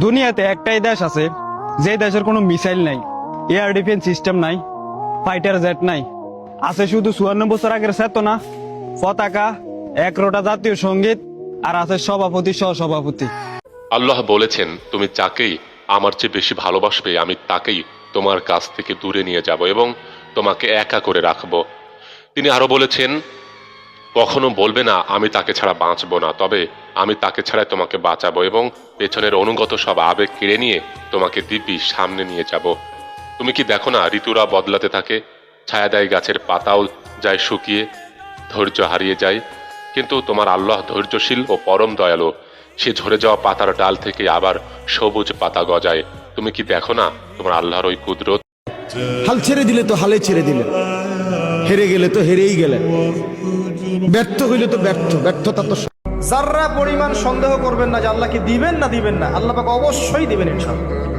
দুনিয়াতে একটাই দেশ আছে, যে দেশের কোনো মিসাইল নাই, এয়ার ডিফেন্স সিস্টেম নাই, ফাইটার জেট নাই। আছে শুধু চুয়ান্ন বছর আগের চেতনা পতাকা একরোটা জাতীয় সংগীত, আর আছে সভাপতি, সহসভাপতি। আল্লাহ বলেছেন, তুমি যাকেই আমার চেয়ে বেশি ভালোবাসবে, আমি তাকেই তোমার কাছ থেকে দূরে নিয়ে যাব এবং তোমাকে একা করে রাখব। তিনি আরও বলেছেন কখনো বলবে না, আমি তাকে ছাড়া বাঁচবো না। তবে আমি তাকে ছাড়াই তোমাকে বাঁচাবো এবং পেছনের অনুগত সব আবেগ কেড়ে নিয়ে তোমাকে দিব্যি সামনে নিয়ে যাব। তুমি কি দেখো না ঋতুরা বদলাতে থাকে? ছায়া দেয় গাছের পাতাও যায় শুকিয়ে ধৈর্য হারিয়ে যায়। কিন্তু তোমার আল্লাহ ধৈর্যশীল ও পরম দয়ালু। সে ঝরে যাওয়া পাতার ডাল থেকে আবার সবুজ পাতা গজায়। তুমি কি দেখো না তোমার আল্লাহর ওই কুদরত? হাল ছেড়ে দিলে তো হালে ছেড়ে দিলেন হেরে গেলে তো হেরেই গেলে। ব্যর্থ হইলে তো ব্যর্থ, ব্যর্থতা তো যারা পরিমাণ সন্দেহ করবেন না যে আল্লাহকে দিবেন না দিবেন না, আল্লাহ পাক অবশ্যই দিবেন ইনশাআল্লাহ।